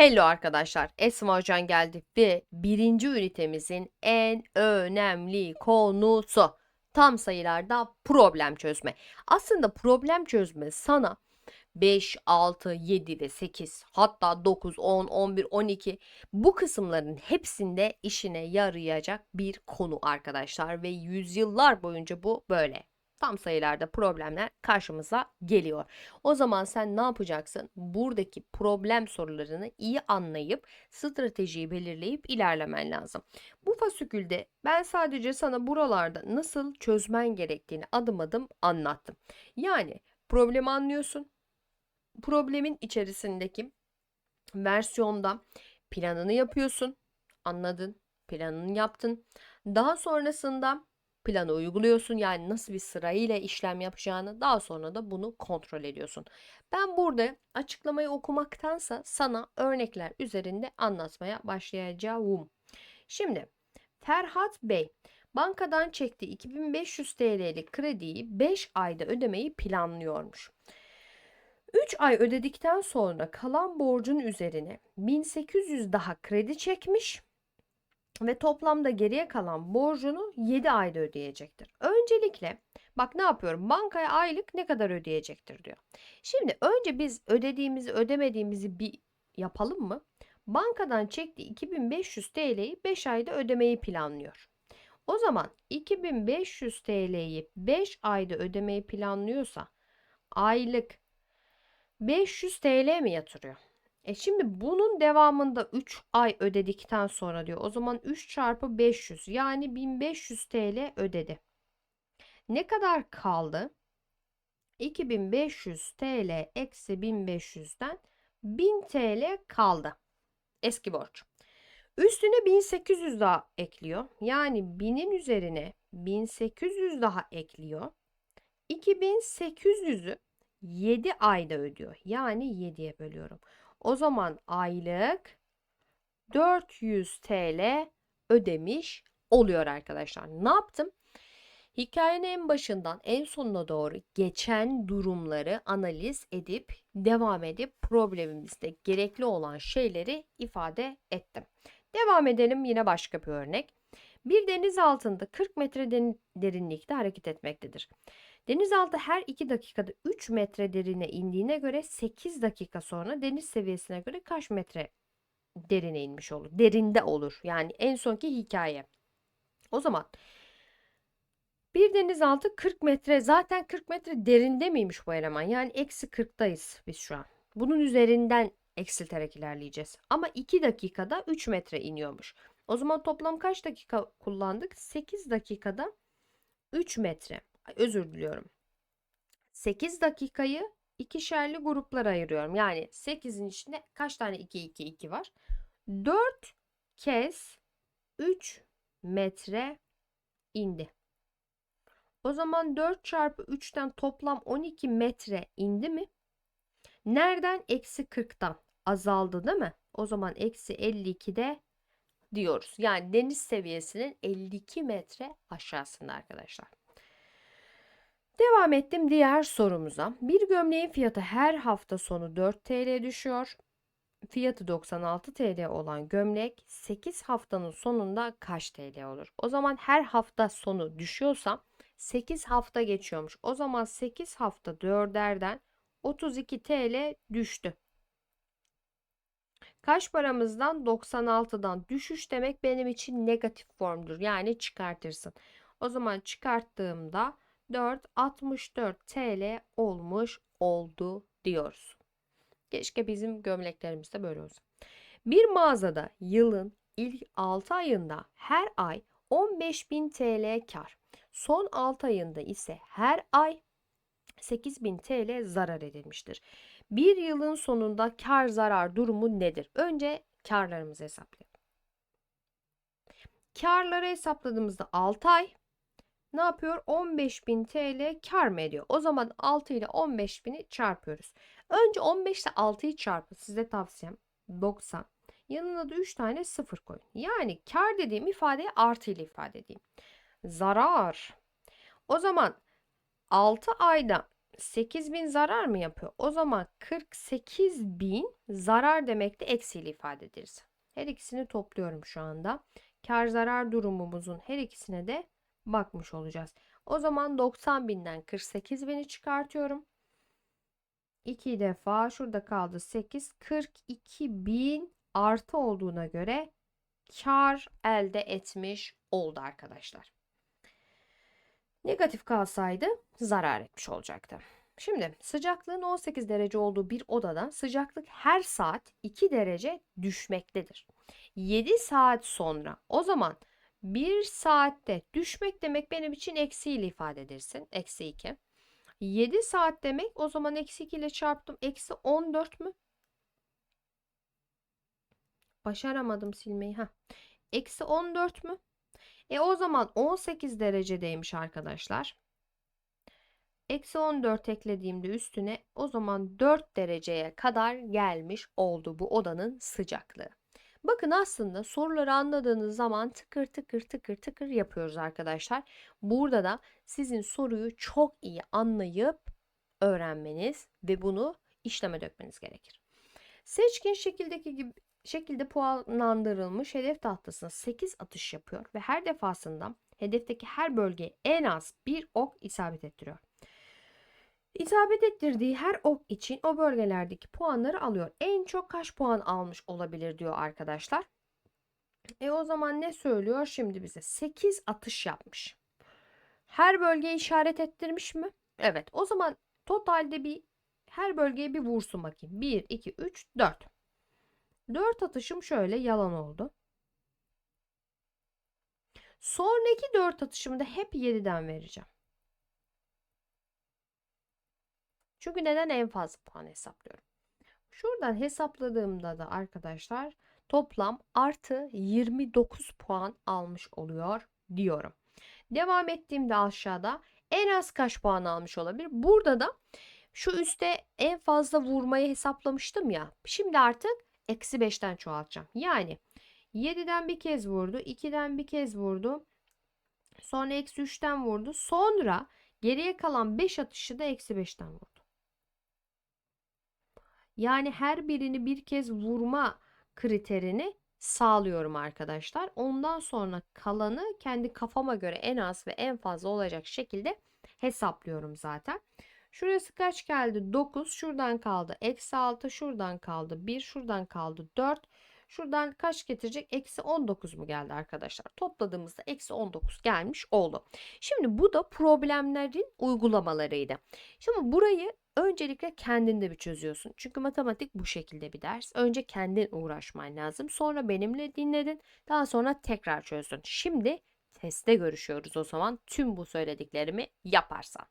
Hello arkadaşlar, Esma Hocan geldi ve birinci ünitemizin en önemli konusu tam sayılarda problem çözme. Aslında problem çözme sana 5, 6, 7 ve 8 hatta 9, 10, 11, 12 bu kısımların hepsinde işine yarayacak bir konu arkadaşlar ve yüzyıllar boyunca bu böyle. Tam sayılarda problemler karşımıza geliyor. O zaman sen ne yapacaksın? Buradaki problem sorularını iyi anlayıp stratejiyi belirleyip ilerlemen lazım. Bu fasikülde ben sadece sana buralarda nasıl çözmen gerektiğini adım adım anlattım. Yani problemi anlıyorsun. Problemin içerisindeki versiyonda planını yapıyorsun. Anladın? Planını yaptın. Daha sonrasında planı uyguluyorsun. Yani nasıl bir sırayla işlem yapacağını daha sonra da bunu kontrol ediyorsun. Ben burada açıklamayı okumaktansa sana örnekler üzerinde anlatmaya başlayacağım. Şimdi Ferhat Bey bankadan çektiği 2500 TL'lik krediyi 5 ayda ödemeyi planlıyormuş. 3 ay ödedikten sonra kalan borcun üzerine 1800 daha kredi çekmiş ve toplamda geriye kalan borcunu 7 ayda ödeyecektir. Öncelikle bak ne yapıyorum? Bankaya aylık ne kadar ödeyecektir diyor. Şimdi önce biz ödediğimizi ödemediğimizi bir yapalım mı? Bankadan çektiği 2500 TL'yi 5 ayda ödemeyi planlıyor. O zaman 2500 TL'yi 5 ayda ödemeyi planlıyorsa aylık 500 TL mi yatırıyor? E şimdi bunun devamında 3 ay ödedikten sonra diyor. O zaman 3 çarpı 500 yani 1500 TL ödedi. Ne kadar kaldı? 2500 TL eksi 1500'den 1000 TL kaldı. Eski borç. Üstüne 1800 daha ekliyor. Yani 1000'in üzerine 1800 daha ekliyor. 2800'ü 7 ayda ödüyor. Yani 7'ye bölüyorum. O zaman aylık 400 TL ödemiş oluyor arkadaşlar. Ne yaptım? Hikayenin en başından en sonuna doğru geçen durumları analiz edip devam edip problemimizde gerekli olan şeyleri ifade ettim. Devam edelim yine başka bir örnek. Bir deniz altında 40 metre derinlikte hareket etmektedir. Denizaltı her 2 dakikada 3 metre derine indiğine göre 8 dakika sonra deniz seviyesine göre kaç metre derine inmiş olur? Derinde olur. Yani en sonki hikaye. O zaman bir denizaltı 40 metre zaten 40 metre derinde miymiş bu eleman? Yani eksi 40'dayız biz şu an. Bunun üzerinden eksilterek ilerleyeceğiz. Ama 2 dakikada 3 metre iniyormuş. O zaman toplam kaç dakika kullandık? 8 dakikada 3 metre özür diliyorum. 8 dakikayı ikişerli gruplara ayırıyorum. Yani 8'in içinde kaç tane 2 2 2 var? 4 kez 3 metre indi. O zaman 4 çarpı 3'ten toplam 12 metre indi mi? Nereden? Eksi 40'tan azaldı değil mi? O zaman eksi 52'de diyoruz. Yani deniz seviyesinin 52 metre aşağısında arkadaşlar. Devam ettim diğer sorumuza. Bir gömleğin fiyatı her hafta sonu 4 TL düşüyor. Fiyatı 96 TL olan gömlek 8 haftanın sonunda kaç TL olur? O zaman her hafta sonu düşüyorsa 8 hafta geçiyormuş. O zaman 8 hafta 4'erden 32 TL düştü. Kaç paramızdan 96'dan düşüş demek benim için negatif formdur. Yani çıkartırsın. O zaman çıkarttığımda 4 64 TL olmuş oldu diyoruz. Keşke bizim gömleklerimiz de böyle olsun. Bir mağazada yılın ilk 6 ayında her ay 15.000 TL kar. Son 6 ayında ise her ay 8.000 TL zarar edilmiştir. Bir yılın sonunda kar zarar durumu nedir? Önce karlarımızı hesaplayalım. Karları hesapladığımızda 6 ay ne yapıyor? 15.000 TL kar mı ediyor? O zaman 6 ile 15.000'i çarpıyoruz. Önce 15 ile 6'yı çarpın. Size tavsiyem 90. Yanına da 3 tane sıfır koyun. Yani kar dediğim ifadeyi artı ile ifade edeyim. Zarar. O zaman 6 ayda 8000 zarar mı yapıyor? O zaman 48.000 zarar demek de eksiyle ifade ederiz. Her ikisini topluyorum şu anda. Kar zarar durumumuzun her ikisine de bakmış olacağız. O zaman 90.000'den 48.000'i çıkartıyorum. 2 defa şurada kaldı 8. 42.000 artı olduğuna göre kar elde etmiş oldu arkadaşlar. Negatif kalsaydı zarar etmiş olacaktı. Şimdi sıcaklığın 18 derece olduğu bir odada sıcaklık her saat 2 derece düşmektedir. 7 saat sonra o zaman 1 saatte düşmek demek benim için eksiyle ifade edersin. Eksi 2. 7 saat demek o zaman eksi 2 ile çarptım. Eksi 14 mü? Başaramadım silmeyi. ha. Eksi 14 mü? E o zaman 18 derecedeymiş arkadaşlar. Eksi 14 eklediğimde üstüne o zaman 4 dereceye kadar gelmiş oldu bu odanın sıcaklığı. Bakın aslında soruları anladığınız zaman tıkır tıkır tıkır tıkır yapıyoruz arkadaşlar. Burada da sizin soruyu çok iyi anlayıp öğrenmeniz ve bunu işleme dökmeniz gerekir. Seçkin şekildeki gibi şekilde puanlandırılmış hedef tahtasına 8 atış yapıyor ve her defasında hedefteki her bölgeye en az bir ok isabet ettiriyor. İsabet ettirdiği her ok için o bölgelerdeki puanları alıyor. En çok kaç puan almış olabilir diyor arkadaşlar. E o zaman ne söylüyor şimdi bize? 8 atış yapmış. Her bölgeye işaret ettirmiş mi? Evet. O zaman totalde bir her bölgeye bir vursun bakayım. 1, 2, 3, 4. 4 atışım şöyle yalan oldu. Sonraki 4 atışımı da hep 7'den vereceğim. Çünkü neden en fazla puan hesaplıyorum? Şuradan hesapladığımda da arkadaşlar toplam artı 29 puan almış oluyor diyorum. Devam ettiğimde aşağıda en az kaç puan almış olabilir? Burada da şu üstte en fazla vurmayı hesaplamıştım ya. Şimdi artık eksi 5'ten çoğaltacağım. Yani 7'den bir kez vurdu. 2'den bir kez vurdu. Sonra eksi 3'ten vurdu. Sonra geriye kalan 5 atışı da eksi 5'ten vurdu. Yani her birini bir kez vurma kriterini sağlıyorum arkadaşlar. Ondan sonra kalanı kendi kafama göre en az ve en fazla olacak şekilde hesaplıyorum zaten. Şurası kaç geldi? 9. Şuradan kaldı. Eksi 6. Şuradan kaldı. 1. Şuradan kaldı. 4. Şuradan kaç getirecek? Eksi 19 mu geldi arkadaşlar? Topladığımızda eksi 19 gelmiş oldu. Şimdi bu da problemlerin uygulamalarıydı. Şimdi burayı öncelikle kendinde bir çözüyorsun. Çünkü matematik bu şekilde bir ders. Önce kendin uğraşman lazım. Sonra benimle dinledin. Daha sonra tekrar çözdün. Şimdi testte görüşüyoruz o zaman tüm bu söylediklerimi yaparsan.